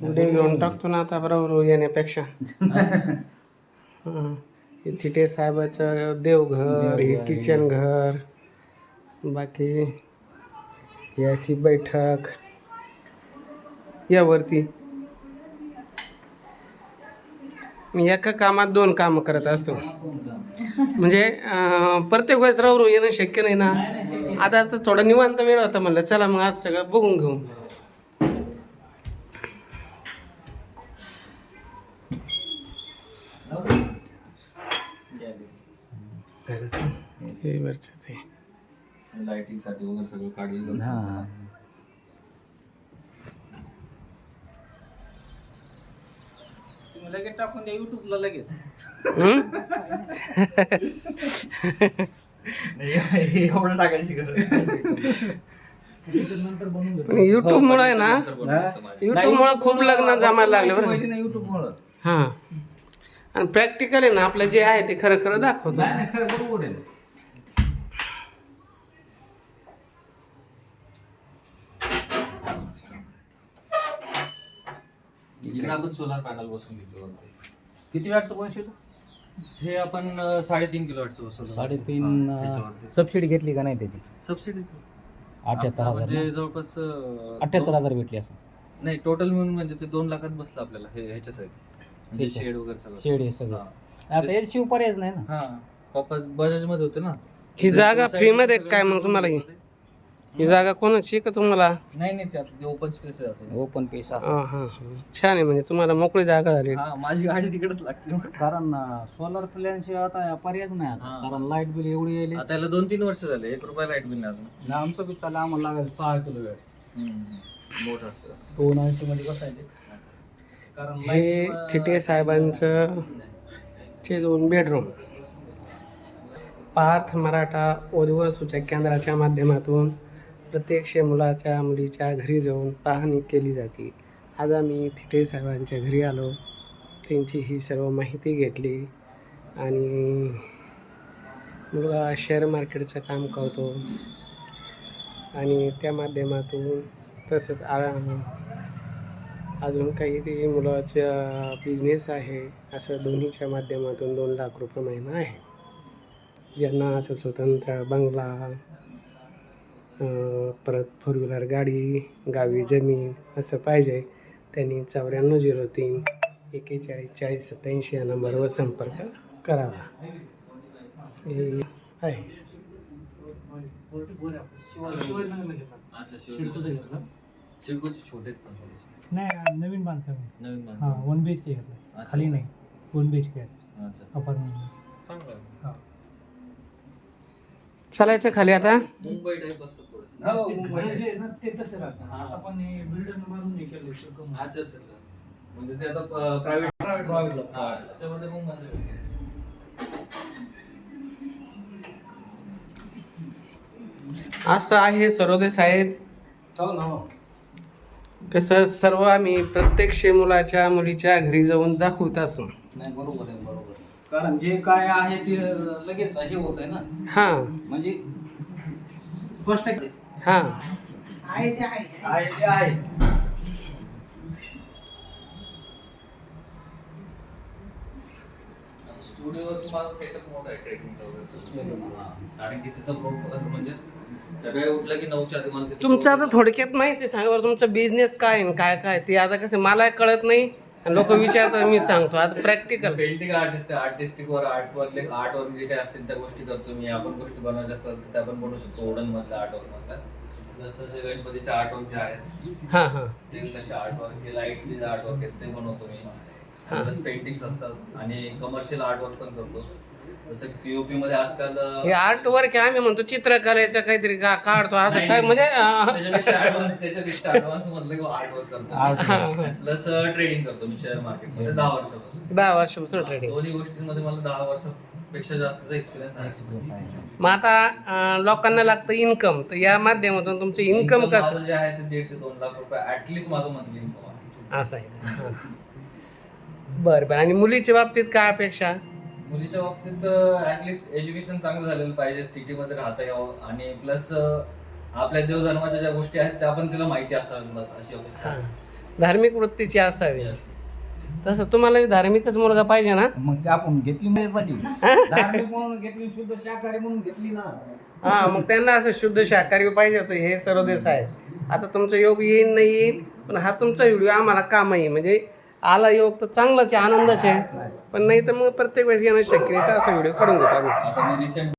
उडे घेऊन टाकतो ना आता बरोबर येण्यापेक्षा. हं. थिटे साहेबाचं देवघर हे किचन घर बाकी ही अशी बैठक. यावरती. मी एका कामात दोन कामं करत असतो. म्हणजे अं, प्रत्येक वेळेस राहू येणं शक्य नाही ना? आता आता थोडा निवांत वेळ होता म्हणलं चला मग आज सगळं बघून घेऊ. वरचं ते. लाइटिंगसाठी वगैरे सगळं काढलेलं हा. तुम्ही लगेच टाकून द्या युट्यूबला लगेच. हं? एवढं टाकायची गरज पण युट्यूब मुळे आहे ना युट्यूब मुळे खूप लग्न जमायला लागले बरं. युट्यूब मुळे. हां. आणि प्रॅक्टिकल आहे ना आपलं जे आहे ते खरं खरं दाखवतो. नाही नाही खरं बरोबर आहे. इकडे आपण सोलार पॅनल बसून घेतलो. किती वॅटचं कोणशी हे आपण अं, साडेतीन किलो वॅटचं बसवलं साडेतीन ह्याच्यावरती. सबसिडी घेतली का नाही त्याची? सबसिडी अठ्याहत्तर हजार म्हणजे जवळपास अं, अठ्याहत्तर हजार भेटली असं. नाही टोटल मिळून म्हणजे ते दोन लाखात बसलं आपल्याला हे ह्याच्याच आहेत म्हणजे शेड वगैरे सगळं. शेड हे सगळं. हा. आता हे शिव पर्यायच नाही ना? हा. पप्पा बजाजमध्ये होते ना. ही जागा फ्रीमध्ये काय मग तुम्हाला ही? ही जागा कोणाची का तुम्हाला? नाही नाही त्यात ते ओपन स्पेस आहे असं. ओपन पेस असं. हां हां हां. छान आहे म्हणजे तुम्हाला मोकळी जागा झाली. हा माझी गाडी तिकडेच लागते. मग. कारण सोलर प्लॅनशिवाय आता पर्यायच नाही आता. हा. कारण लाइट बिल एवढी येईल आता याला दोन तीन वर्ष झाले. एक रुपया लाइट बिल नाही अजून. आमचं बी चाललं आम्हाला लागायचं सहा किलो वेळ. मोठ असतं. दोन ऐंशी मध्ये बसायचे. कारण हे थिटे साहेबांचं चे दोन बेडरूम पार्थ मराठा ओधवर सूचक केंद्राच्या माध्यमातून प्रत्यक्ष मुलाच्या मुलीच्या घरी जाऊन पाहणी केली जाते. आज आम्ही थिटे साहेबांच्या घरी आलो. त्यांची ही सर्व माहिती घेतली आणि मुलगा शेअर मार्केटचं काम करतो. आणि त्या माध्यमातून तसंच आ अजून काही ते मुलाचा बिझनेस आहे असं दोन्हीच्या माध्यमातून दोन लाख रुपये महिना आहे. ज्यांना असं स्वतंत्र बंगला परत फोर व्हीलर गाडी गावी जमीन असं पाहिजे. त्यांनी चौऱ्याण्णव झिरो तीन एकेचाळीस चाळीस सत्याऐंशी या नंबरवर संपर्क करावा. हे आहे. नाही नवीन बांधकाम नवीन हा बांधकाम. वन बी एच के घेतलं खाली. नाही. One B H K. Apartment. हा. चालायचं खाली आता? मुंबई टाईप असतं. हो, मुंबई जे आहे ना, ते तसं राहतं हा. आता पण हे बांधून हे. अच्छा अच्छा अच्छा. म्हणजे ते आता प्रायव्हेट Private ला. त्याच्यामध्ये मग मजा येते. असं आहे सरोदे साहेब हो ना, हो. कसं सर्व आम्ही प्रत्यक्ष मुलाच्या मुलीच्या घरी जाऊन दाखवत असू नाही बरोबर आहे बरोबर आहे. कारण जे काय आहे ते लगेच हे होत आहे ना हां म्हणजे स्पष्ट आहे. हां. आहे ते आहे. आता स्टुडिओवर तुम्हाला सेटअप मोठा आहे ट्रेकिंगचा वगैरे सगळं. कारण की तिथं proper म्हणजे सगळे उठलं की नऊच्या आधी मला तिथं तुमचं आता थोडक्यात माहिती सांगा बरं तुमचा बिझनेस काय आहे आणि काय काय ते आता कसं मला कळत नाही. लोक विचारतात मी सांगतो. आता प्रॅक्टिकल पेंटिंग आर्टिस्ट आर्टिस्टिक वर आर्ट वरले आर्ट वर जे काही असतील त्या गोष्टी करतो मी. आपण गोष्टी बनवायच्या असतात त्या पण बनवू शकतो. वुडन मधल्या आर्ट वर्क प्लस तसे गणपतीचे आर्ट वर्क जे आहेत हां हां. ते तसे आर्ट वर्क हे लाईटचे जे आर्ट वर्क आहेत ते बनवतो मी. पेंटिंग्स असतात. आणि कमर्शियल आर्ट वर्क पण करतो. जसं पीओपी मध्ये आजकाल अं, हे आर्ट वर्क आहे आम्ही म्हणतो चित्रकलेचं काहीतरी का काढतो आता नाही, काय. म्हणजे अं, त्याच्यापेक्षा ऍडव्हान्स त्याच्यापेक्षा ऍडव्हान्स मधलं आर्ट वर्क करतो. प्लस ट्रेडिंग करतो मी शेअर मार्केटमध्ये दहा वर्षापासून. दहा वर्षापासून ट्रेडिंग दोन्ही गोष्टींमध्ये मला दहा वर्षापेक्षा जास्तचा एक्सपिरियन्स आहे. मग आता अं, लोकांना लागतं इन्कम तर या माध्यमातून तुमचं इन्कम Income कसं? माझं जे आहे ते दीड ते दोन लाख रुपये ऍटलीस्ट माझं मंथली इन्कम आहे. असं आहे. बरं बरं. आणि मुलीच्या बाबतीत काय अपेक्षा? मुलीच्या बाबतीत ऍटलीस्ट एज्युकेशन चांगलं झालेलं पाहिजे सिटीमध्ये राहता यावं. आणि प्लस आपल्या देवधर्माच्या ज्या गोष्टी आहेत त्या पण तिला माहिती असाव्यात बस अशी अपेक्षा आहे. धार्मिक वृत्तीची असावी. Yes. तसं तुम्हाला धार्मिकच मुलगा पाहिजे ना? मग ते आपण घेतली माझ्यासाठी धार्मिक म्हणून घेतली शुद्ध शाकाहारी म्हणून घेतली ना. हा मग त्यांना असं शुद्ध शाकाहारी पाहिजे होतं हे सर्व देश आहे. आता तुमचा योग येईल नाही येईल पण हा तुमचा व्हिडिओ आम्हाला काम आहे. म्हणजे आला योग तर चांगलाच आहे आनंदाच आहे. पण नाही तर मग प्रत्येक वेळेस येणं शक्य नाही. तर असा व्हिडिओ काढून घेतो आम्ही.